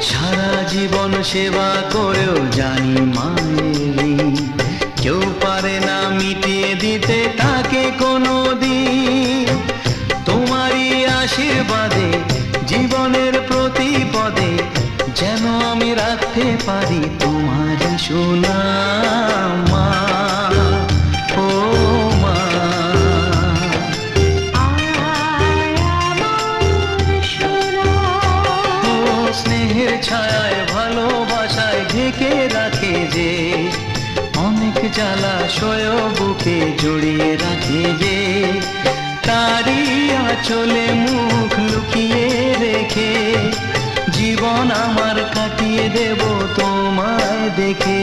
সারা জীবন সেবা করেও জানি মায়ের কেউ পারে না মিটিয়ে দিতে তাকে কোনো দিন তোমারই আশীর্বাদে, জীবনের প্রতি পদে যেন আমি রাখতে পারি তোমারই সুনাম স্নেহের ছায়ায় ভালোবাসায় ঢেকে রাখে যে, অনেক জ্বালা সয় বুকে জড়িয়ে রাখে যে, তারই আচলে মুখ লুকিয়ে রেখে, জীবন আমার কাটিয়ে দেব তোমায় দেখে।